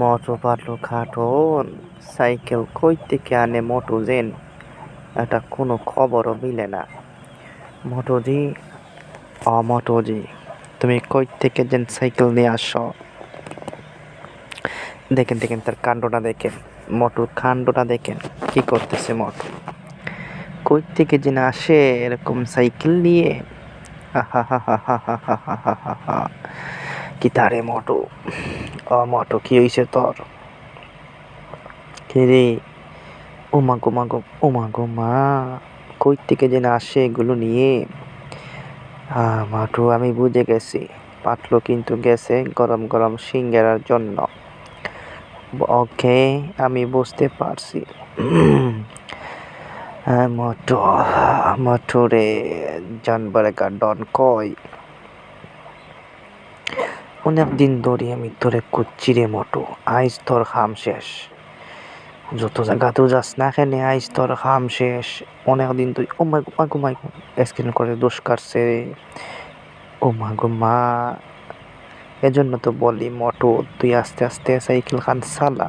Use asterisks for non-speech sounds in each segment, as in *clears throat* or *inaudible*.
Motor পাতলো খাটো cycle কই থেকে আনে মোটর জেন এটা কোনো খবরও মিলে না। মোটরজি অ মোটরজি তুমি কই থেকে যেন সাইকেল নিয়ে আসো। দেখেন দেখেন, তার কাণ্ডটা দেখেন মোটর কাণ্ডটা দেখেন, কি করতেছে মটু কই থেকে যেন আসে এরকম সাইকেল নিয়ে। আহা হা হা হা হা হা হা হা কি তারে মোটর। অ মোটু, কি হইছে তোর? রে? ও মা গো মা গো থেকে যেন আসে এগুলো নিয়ে? আমি বুঝে গেছি। পাতলু কিন্তু গেছে গরম গরম সিঙ্গারার জন্য। ওকে, আমি বুঝতে পারছি। *clears throat* হ্যাঁ মটু মটু রে জানবারেকা ডন কই? অনেক দিন ধরে আমি তোরে কুচ্ছি রে মটু, আইস তোর খাম শেষ। যত জায়গাতেও যাস না খেলে আইস তোর খাম শেষ। অনেক দিন তুই ও মা গো মাই স্ক্রিন করে দোষ কাটছে ও মা গুমা এজন্য তো বলি মটু, তুই আস্তে আস্তে সাইকেল খান চালা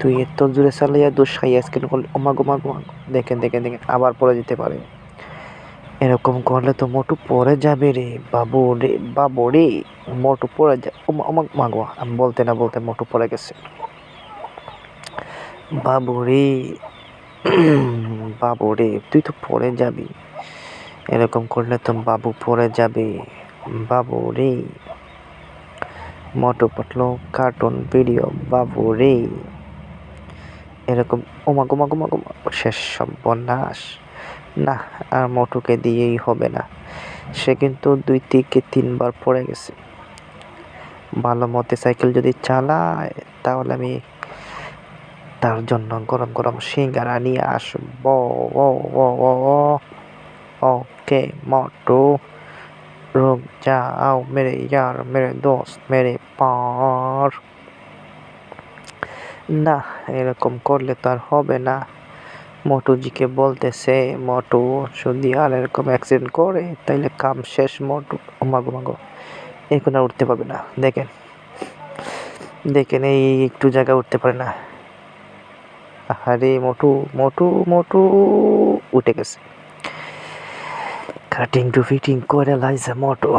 তুই এত জোরে চালাইয়া দোষ খাইয়া স্ক্রিন করলে, ও মা গো মা গো মা গো। দেখেন দেখেন দেখেন, আবার পড়ে যেতে পারে। এরকম করলে তো মোটু পড়ে যাবে রে। বাবু রে বাবু রে, মোটু পড়ে যা ও মা ও মা মা আমি বলতে না বলতে মোটু পড়ে গেছে। বাবু রে বাবু রে, তুই তো পড়ে যাবি। এরকম করলে তো বাবু পড়ে যাবে। বাবু রে, মোটু পাতলো কার্টুন ভিডিও বাবু রে। এরকম ওমা গোমা গোমা গোমা শেষ সর্বনাশ। না, আর মোটুকে দিয়েই হবে না। সে কিন্তু দুই থেকে তিনবার পড়ে গেছে। ভালো মতে সাইকেল যদি চালায়, তাহলে আমি তার জন্য গরম গরম সিঙ্গারা নিয়ে আসব। ও ও ও ওকে, মোটু রুক যাও, মেরে ইয়ার, মেরে দোস্ত, মেরে পার। না, এরকম করলে তো আর হবে না। মোটুজিকে বলতেছে, মোটু, যদি আর এরকম অ্যাক্সিডেন্ট করে, তাইলে কাম শেষ, মোটু। মাগো মাগো। এখন আর উঠতে পারবে না। দেখেন। দেখেন, এই একটু জায়গা উঠতে পারে না। আরে মোটু মোটু মোটু। উঠে গেছে। কাটিং টু ফিটিং করে লাইছে মোটু। *laughs*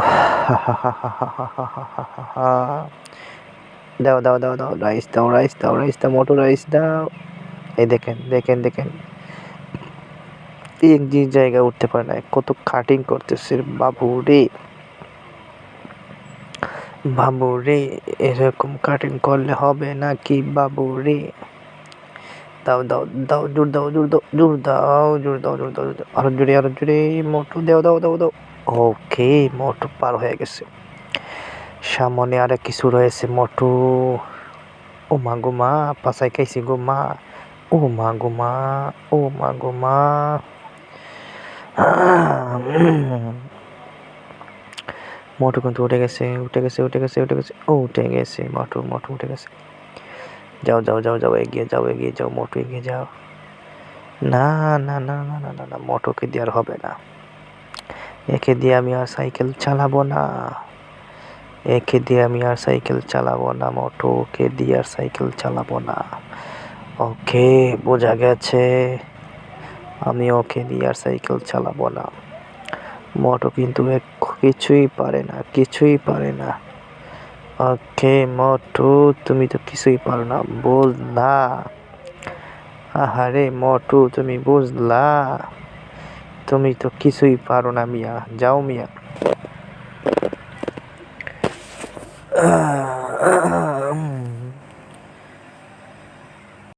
দাও দাও দাও দাও, রাইস দাও রাইস দাও রাইস দাও, মোটু, রাইস দাও। এই দেখেন দেখেন দেখেন। এক যে জায়গায় উঠতে পারে না, কত কাটিং করতেছে, বাবু রে। বাবু রে, এরকম কাটিং করলে হবে নাকি, বাবু রে? দাও দাও দাও, জোর দাও জোর দাও জোর দাও জোর দাও জোর দাও আরও জোরে আরও জোরে, মোটু দাও দাও দাও দাও। ওকে, মোটু পার হয়ে গেছে। সামনে আর কিছু রয়েছে, মোটু। ও মা গো মা পাশাই খাইছি গো মা। ও মা গো মা ও মা গো মা মোটু কিন্তু উঠে গেছে উঠে গেছে উঠে গেছে উঠে গেছে ও উঠে গেছে মোটু মোটু উঠে গেছে যাও যাও যাও যাও এগিয়ে যাও এগিয়ে যাও মোটু এগিয়ে যাও না না না না না না না মোটুকে দিয়ে আর হবে না একে দিয়ে আমি আর সাইকেল চালাবো না একে দিয়ে আমি আর সাইকেল চালাবো না মোটুকে দিয়ে আর সাইকেল চালাবো না ওকে, বোঝা গেছে। আমি ওকে দিয়ে আর সাইকেল চালাবো না। মোটু কিন্তু কিছুই পারে না, কিছুই পারে না। ওকে, মোটু, তুমি তো কিছুই পারো না, বুঝলা? আহারে, মোটু, তুমি বুঝলা? তুমি তো কিছুই পারো না, মিয়া। যাও, মিয়া।